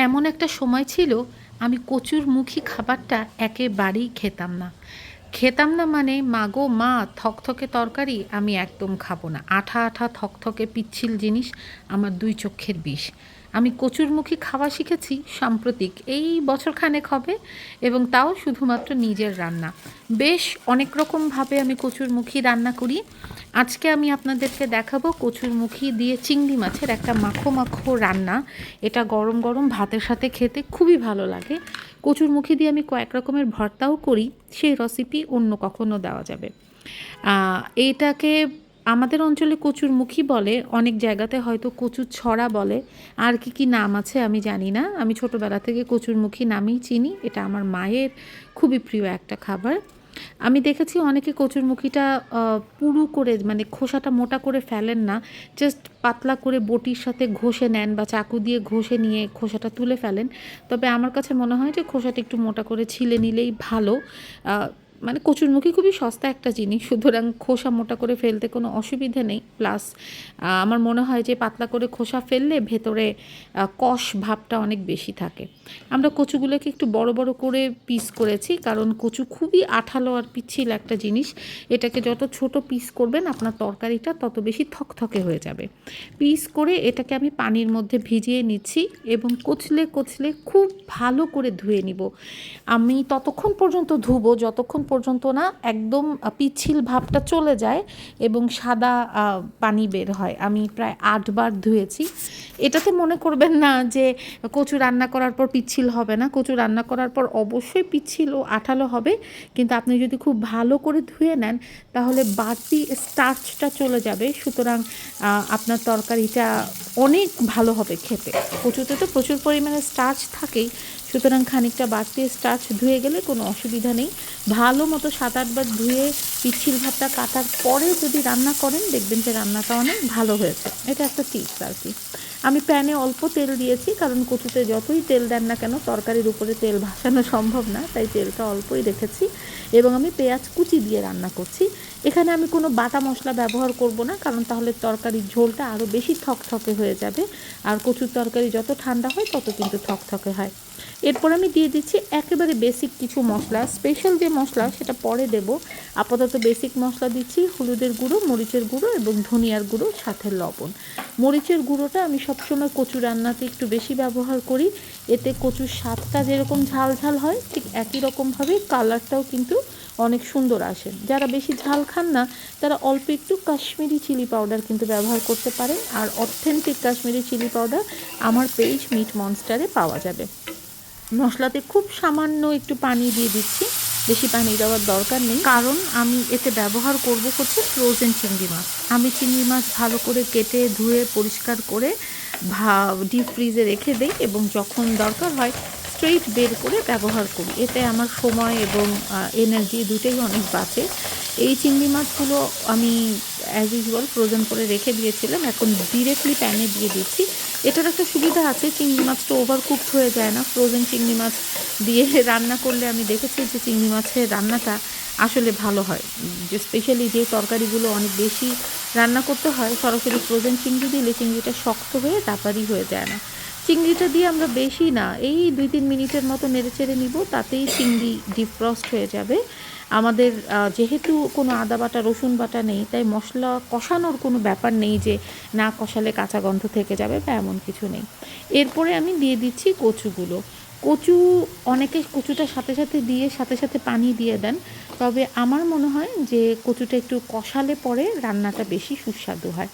এমন একটা সময় ছিল আমি কচুর মুখী খাবারটা একেবারেই খেতাম না। খেতাম না মানে মাগো, মা, থকথকে তরকারি, আমি একদম খাব না। আঠা আঠা থকথকে পিচ্ছিল জিনিস আমার দুই চক্ষের বিষ। আমি কচুরমুখী খাওয়া শিখেছি সাম্প্রতিক এই বছর খানেক হবে এবং তাও শুধুমাত্র নিজের রান্না। বেশ অনেক রকমভাবে আমি কচুরমুখী রান্না করি। আজকে আমি আপনাদেরকে দেখাবো কচুরমুখী দিয়ে চিংড়ি মাছের একটা মাখো মাখো রান্না। এটা গরম গরম ভাতের সাথে খেতে খুবই ভালো লাগে। কচুরমুখী দিয়ে আমি কয়েক রকমের ভর্তাও করি, সেই রেসিপি অন্য কখনও দেওয়া যাবে। এইটাকে আমাদের অঞ্চলে কচুর মুখী বলে, অনেক জায়গাতে হয়তো কচুর ছড়া বলে। আর কি কি নাম আছে আমি জানি না। আমি ছোটোবেলা থেকে কচুর মুখী নামেই চিনি। এটা আমার মায়ের খুবই প্রিয় একটা খাবার। আমি দেখেছি অনেকে কচুরমুখীটা পুরু করে মানে খোসাটা মোটা করে ফেলেন না জাস্ট পাতলা করে বটির সাথে ঘষে নেন বা চাকু দিয়ে ঘষে নিয়ে খোসাটা তুলে ফেলেন। তবে আমার কাছে মনে হয় যে খোসাটা একটু মোটা করে ছিলে নিলেই ভালো। মানে কচুরমুখী খুবই সস্তা একটা জিনিস, সুতরাং খোসা মোটা করে ফেলতে কোনো অসুবিধে নেই। প্লাস আমার মনে হয় যে পাতলা করে খোসা ফেললে ভেতরে কষ ভাবটা অনেক বেশি থাকে। আমরা কচুগুলোকে একটু বড় বড় করে পিস করেছি, কারণ কচু খুবই আঠালো আর পিচ্ছিল একটা জিনিস। এটাকে যত ছোট পিস করবেন, আপনার তরকারিটা তত বেশি থকথকে হয়ে যাবে। পিস করে এটাকে আমি পানির মধ্যে ভিজিয়ে নিচ্ছি এবং কচলে কচলে খুব ভালো করে ধুয়ে নিব। আমি ততক্ষণ পর্যন্ত ধুবো, যতক্ষণ পর্যন্ত না একদম পিচ্ছিল ভাবটা চলে যায় এবং সাদা পানি বের হয়। আমি প্রায় আটবার ধুয়েছি। এটাতে মনে করবেন না যে কচু রান্না করার পর পিচ্ছিল হবে না। কচু রান্না করার পর অবশ্যই পিচ্ছিল ও আঠালো হবে। কিন্তু আপনি যদি খুব ভালো করে ধুয়ে নেন, তাহলে বাড়তি স্টার্চটা চলে যাবে। সুতরাং আপনার তরকারিটা অনেক ভালো হবে খেতে। কচুতে তো প্রচুর পরিমাণে স্টার্চ থাকেই। সুতরাং খানিকটা বাড়তি স্টার্চ ধুয়ে গেলে কোনো অসুবিধা নেই। ভালো মতো সাত আটবার ধুয়ে পিচ্ছিল ভাতটা কাটার পরে যদি রান্না করেন, দেখবেন যে রান্নাটা অনেক ভালো হয়েছে। এটা একটা টিপস আর কি। আমি প্যানে অল্প তেল দিয়েছি, কারণ কচুতে যতই তেল দেন না কেন তরকারির উপরে তেল ভাসানো সম্ভব না, তাই তেলটা অল্পই রেখেছি এবং আমি পেঁয়াজ কুচি দিয়ে রান্না করছি। এখানে আমি কোনো বাটা মশলা ব্যবহার করব না, কারণ তাহলে তরকারির ঝোলটা আরও বেশি থকথকে হয়ে যাবে। আর কচুর তরকারি যত ঠান্ডা হয়, তত কিন্তু থকথকে হয়। এরপর আমি দিয়ে দিচ্ছি একেবারে বেসিক কিছু মশলা। স্পেশাল যে মশলা, সেটা পরে দেব। আপাতত বেসিক মশলা দিচ্ছি, হলুদের গুঁড়ো, মরিচের গুঁড়ো এবং ধনিয়ার গুঁড়ো, সাথে লবণ। মরিচের গুঁড়োটা আমি সবসময় কচু রান্নাতে একটু বেশি ব্যবহার করি। এতে কচুর স্বাদটা যেরকম ঝাল ঝাল হয়, ঠিক একই রকমভাবে কালারটাও কিন্তু অনেক সুন্দর আসে। যারা বেশি ঝাল খান না, তারা অল্প একটু কাশ্মীরি চিলি পাউডার কিন্তু ব্যবহার করতে পারেন। আর অথেন্টিক কাশ্মীরি চিলি পাউডার আমার পেজ মিট মনস্টারে পাওয়া যাবে। মশলাতে খুব সামান্য একটু পানি দিয়ে দিচ্ছি। বেশি পানি দেওয়ার দরকার নেই। কারণ আমি এতে ব্যবহার করব হচ্ছে ফ্রোজেন চিংড়ি মাছ। আমি চিংড়ি মাছ ভালো করে কেটে, ধুয়ে, পরিষ্কার করে ভা ডিপ ফ্রিজে রেখে দিই এবং যখন দরকার হয় স্ট্রেট বের করে ব্যবহার করি। এতে আমার সময় এবং এনার্জি দুটোই অনেক বাঁচে। এই চিংড়ি মাছগুলো আমি অ্যাজ ইউজুয়াল ফ্রোজেন করে রেখে দিয়েছিলাম। এখন ডিরেক্টলি প্যানে দিয়ে দিচ্ছি। এটার একটা সুবিধা আছে, চিংড়ি মাছটা ওভার কুকড হয়ে যায় না। ফ্রোজেন চিংড়ি মাছ দিয়ে রান্না করলে আমি দেখেছি যে চিংড়ি মাছের রান্নাটা আসলে ভালো হয়। যে স্পেশালি যে তরকারিগুলো অনেক বেশি রান্না করতে হয়, সরাসরি ফ্রোজেন চিংড়ি দিলে চিংড়িটা শক্ত হয়ে তাড়াতাড়ি হয়ে যায় না। চিংড়িটা দিয়ে আমরা বেশি না, এই দুই তিন মিনিটের মতো নেড়ে চেড়ে নিব, তাতেই চিংড়ি ডিফ্রস্ট হয়ে যাবে। আমাদের যেহেতু কোনো আদা বাটা, রসুন বাটা নেই, তাই মশলা কষানোর কোনো ব্যাপার নেই যে না কষালে কাঁচা গন্ধ থেকে যাবে বা এমন কিছু নেই। এরপরে আমি দিয়ে দিচ্ছি কচুগুলো। কচু, অনেকে কচুটা সাথে সাথে দিয়ে, সাথে সাথে পানি দিয়ে দেন। তবে আমার মনে হয় যে কচুটা একটু কষালে পরে রান্নাটা বেশি সুস্বাদু হয়।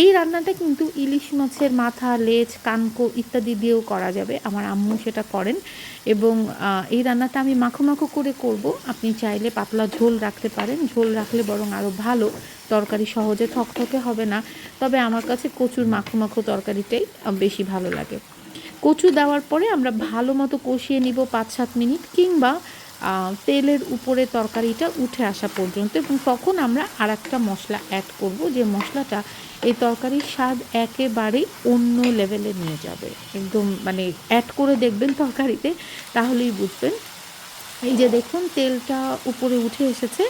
এই রান্নাটা কিন্তু ইলিশ মাছের মাথা, লেজ, কানকো ইত্যাদি দিয়েও করা যাবে। আমার আম্মু সেটা করেন এবং এই রান্নাটা আমি মাখো মাখো করে করব। আপনি চাইলে পাতলা ঝোল রাখতে পারেন। ঝোল রাখলে বরং আরও ভালো। তরকারি সহজে থকথকে হবে না। তবে আমার কাছে কচুর মাখো মাখো তরকারিটাই বেশি ভালো লাগে। কচু দেওয়ার পরে আমরা ভালো মতো কষিয়ে নিব পাঁচ সাত মিনিট কিংবা তেলের উপরে তরকারিটা উঠে আসা পর্যন্ত এবং তখন আমরা আর একটা মশলা অ্যাড করব যে মশলাটা এই তরকারির স্বাদ একেবারেই অন্য লেভেলে নিয়ে যাবে। একদম মানে অ্যাড করে দেখবেন তরকারিতে, তাহলেই বুঝবেন। এই যে দেখুন তেলটা উপরে উঠে এসেছে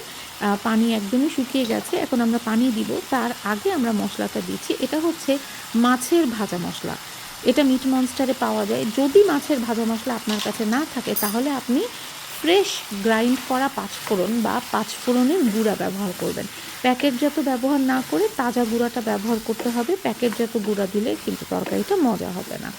পানি একদমই শুকিয়ে গেছে, এখন আমরা পানি দিব। তার আগে আমরা মশলাটা দিচ্ছি। এটা হচ্ছে মাছের ভাজা মশলা। এটা মিট মনস্টারে পাওয়া যায়। যদি মাছের ভাজা মশলা আপনার কাছে না থাকে, তাহলে আপনি ফ্রেশ গ্রাইন্ড করা পাঁচফোড়ন বা পাঁচফোড়নের গুঁড়া ব্যবহার করবেন। প্যাকেটজাত ব্যবহার না করে তাজা গুঁড়াটা ব্যবহার করতে হবে। প্যাকেটজাত গুঁড়া দিলে কিন্তু তরকারিটা মজা হবে না।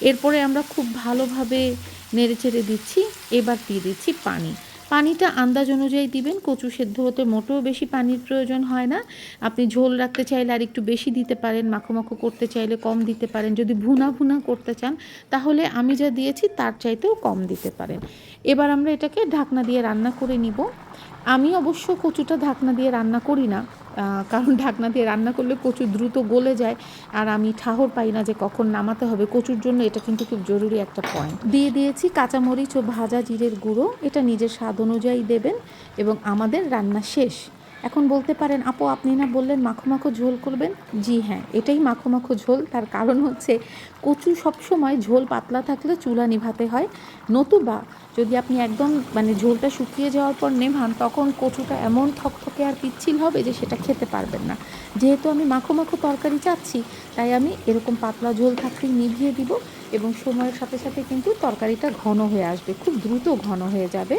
এরপরে আমরা খুব ভালোভাবে নেড়ে চেড়ে দিচ্ছি। এবার দিয়ে দিচ্ছি পানি। পানিটা আন্দাজ অনুযায়ী দিবেন। কচু সেদ্ধ হতে মোটেও বেশি পানির প্রয়োজন হয় না। আপনি ঝোল রাখতে চাইলে আর একটু বেশি দিতে পারেন মাখো মাখো করতে চাইলে কম দিতে পারেন। যদি ভুনা ভুনা করতে চান, তাহলে আমি যা দিয়েছি তার চাইতেও কম দিতে পারেন। এবার আমরা এটাকে ঢাকনা দিয়ে রান্না করে নিব। আমি অবশ্য কচুটা ঢাকনা দিয়ে রান্না করি না। কারণ ঢাকনা দিয়ে রান্না করলে কচু দ্রুত গলে যায়, আর আমি ঠাহর পাই না যে কখন নামাতে হবে। কচুর জন্য এটা কিন্তু খুব জরুরি একটা পয়েন্ট দিয়ে দিয়েছি কাঁচামরিচ ও ভাজা জিরের গুঁড়ো। এটা নিজের স্বাদ অনুযায়ী দেবেন এবং আমাদের রান্না শেষ। এখন বলতে পারেন, আপু, আপনি না বললেন মাখো মাখো ঝোল করবেন? জি হ্যাঁ এটাই মাখো মাখো ঝোল। তার কারণ হচ্ছে কচু সবসময় ঝোল পাতলা থাকলে চুলা নিভাতে হয়। নতুবা যদি আপনি একদম মানে ঝোলটা শুকিয়ে যাওয়ার পর নেভান, তখন কচুটা এমন থকথকে আর পিচ্ছিল হবে যে সেটা খেতে পারবেন না। যেহেতু আমি মাখো মাখো তরকারি চাচ্ছি, তাই আমি এরকম পাতলা ঝোল থাকতেই নিভিয়ে দিব এবং সময়ের সাথে সাথে কিন্তু তরকারিটা ঘন হয়ে আসবে, খুব দ্রুত ঘন হয়ে যাবে।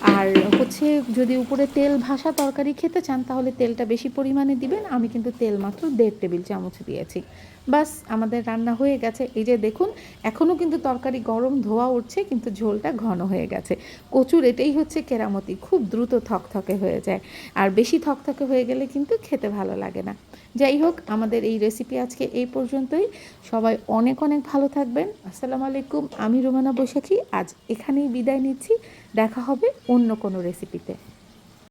আর হচ্ছে যদি উপরে তেল ভাসা তরকারি খেতে চান, তাহলে তেলটা বেশি পরিমাণে দিবেন। আমি কিন্তু তেল মাত্র দেড় টেবিল চামচ দিয়েছি। বাস, আমাদের রান্না হয়ে গেছে। এই যে দেখুন এখনও কিন্তু তরকারি গরম ধোয়া উঠছে, কিন্তু ঝোলটা ঘন হয়ে গেছে। কচুর এটাই হচ্ছে কেরামতি, খুব দ্রুত থকথকে হয়ে যায়। আর বেশি থকথকে হয়ে গেলে কিন্তু খেতে ভালো লাগে না। যাই হোক, আমাদের এই রেসিপি আজকে এই পর্যন্তই। সবাই অনেক অনেক ভালো থাকবেন। আসসালামু আলাইকুম। আমি রোমানা বৈশাখী। আজ এখানেই বিদায় নিচ্ছি। দেখা হবে অন্য কোনো রেসিপিতে